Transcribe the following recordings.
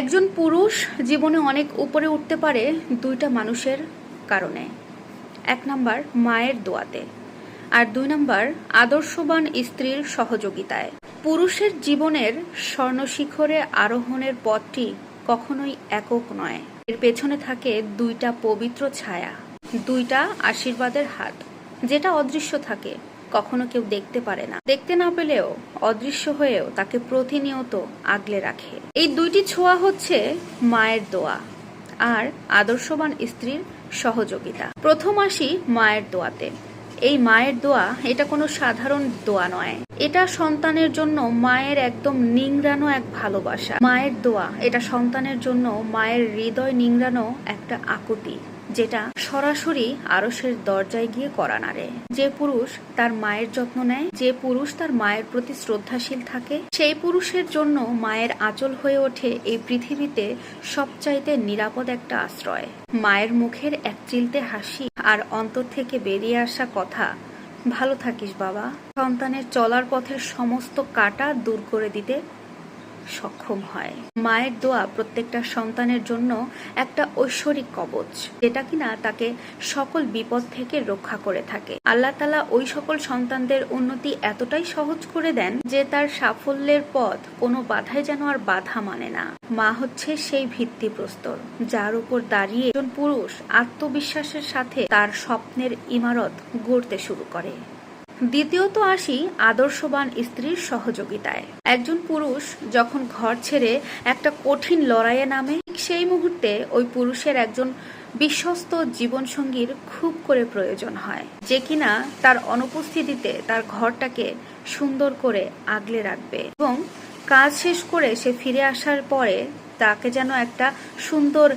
একজন পুরুষ জীবনে অনেক উপরে উঠতে পারে দুইটা মানুষের কারণে। এক নাম্বার মায়ের দোয়াতে আর দুই নাম্বার আদর্শবান স্ত্রীর সহযোগিতায়। পুরুষের জীবনের স্বর্ণশিখরে আরোহণের পথটি কখনোই একক নয়। এর পেছনে থাকে দুইটা পবিত্র ছায়া, দুইটা আশীর্বাদের হাত, যেটা অদৃশ্য থাকে। কখনো কেউ দেখতে পারে না। দেখতে না পেলেও অদৃশ্য হয়েও তাকে প্রতিনিয়ত আগলে রাখে। এই দুইটি ছোঁয়া হচ্ছে মায়ের দোয়া আর আদর্শবান স্ত্রীর সহযোগিতা। প্রথম আসি মায়ের দোয়াতে। এই মায়ের দোয়া এটা কোনো সাধারণ দোয়া নয়। এটা সন্তানের জন্য মায়ের একদম নিংড়ানো এক ভালোবাসা। মায়ের দোয়া, এটা সন্তানের জন্য মায়ের হৃদয় নিংড়ানো একটা আকুতি, যেটা সরাসরি আরসের দরজায় গিয়ে করা নাড়ে। যে পুরুষ তার মায়ের যত্ন নেয়, যে পুরুষ তার মায়ের প্রতি শ্রদ্ধাশীল থাকে, সেই পুরুষের জন্য মায়ের আঁচল হয়ে ওঠে এই পৃথিবীতে সবচাইতে নিরাপদ একটা আশ্রয়। মায়ের মুখের এক চিলতে হাসি আর অন্তর থেকে বেরিয়ে আসা কথা ভালো থাকিস বাবা। সন্তানের চলার পথের সমস্ত কাটা দূর করে দিতে সক্ষম হয়। মায়ের দোয়া প্রত্যেকটা সন্তানের জন্য একটা ঐশ্বরিক কবচ, যেটা কিনা তাকে সকল বিপদ থেকে রক্ষা করে থাকে। আল্লাহ তালা ওই সকল সন্তানদের উন্নতি এতটাই সহজ করে দেন যে তার সাফল্যের পথ কোনো বাধাই যেন আর বাধা মানে না। মা হচ্ছে সেই ভিত্তি প্রস্তর যার উপর দাঁড়িয়ে একজন পুরুষ আত্মবিশ্বাসের সাথে তার স্বপ্নের ইমারত গড়তে শুরু করে। দ্বিতীয়ত আসি আদর্শবান স্ত্রীর সহযোগিতায়। একজন পুরুষ যখন ঘর ছেড়ে একটা কঠিন লড়াইয়ে নামে সেই মুহূর্তে ওই পুরুষের একজন বিশ্বস্ত জীবনসঙ্গীর খুব করে প্রয়োজন হয়, যে কিনা তার অনুপস্থিতিতে তার ঘরটাকে সুন্দর করে আগলে রাখবে এবং কাজ শেষ করে সে ফিরে আসার পরে তাকে যেন একটা সুন্দর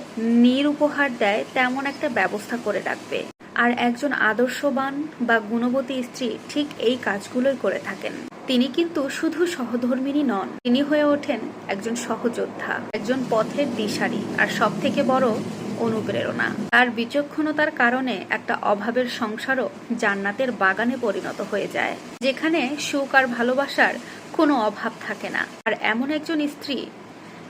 নীর উপহার দেয়, তেমন একটা ব্যবস্থা করে রাখবে। আর একজন আদর্শবান বা গুণবতী স্ত্রী ঠিক এই কাজগুলোই করে থাকেন। তিনি কিন্তু শুধু সহধর্মিনী নন, তিনি হয়ে ওঠেন একজন সহযোদ্ধা, একজন পথের দিশারি আর সব থেকে বড় অনুপ্রেরণা। তার বিচক্ষণতার কারণে একটা অভাবের সংসারও জান্নাতের বাগানে পরিণত হয়ে যায়, যেখানে সুখ আর ভালোবাসার কোনো অভাব থাকে না। আর এমন একজন স্ত্রী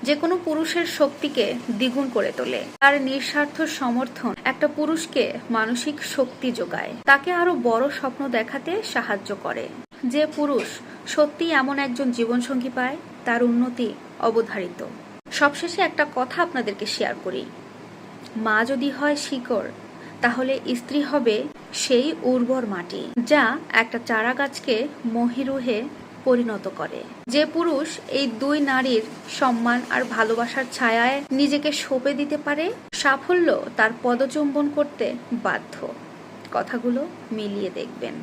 যে কোনো পুরুষের শক্তিকে দ্বিগুণ করে তোলে। তার নিঃস্বার্থ সমর্থন একটা পুরুষকে মানসিক শক্তি যোগায়। তাকে আরও বড় স্বপ্ন দেখাতে সাহায্য করে। যে পুরুষ সত্যি এমন একজন জীবনসঙ্গী পায়, তার উন্নতি অবধারিত। সবশেষে একটা কথা আপনাদেরকে শেয়ার করি। মা যদি হয় শিকড়, তাহলে স্ত্রী হবে সেই উর্বর মাটি, যা একটা চারা গাছকে মহিরুহে পরিণত করে। যে পুরুষ এই দুই নারীর সম্মান আর ভালোবাসার ছায়ায় নিজেকে সঁপে দিতে পারে, সাফল্য তার পদচুম্বন করতে বাধ্য। কথাগুলো মিলিয়ে দেখবেন।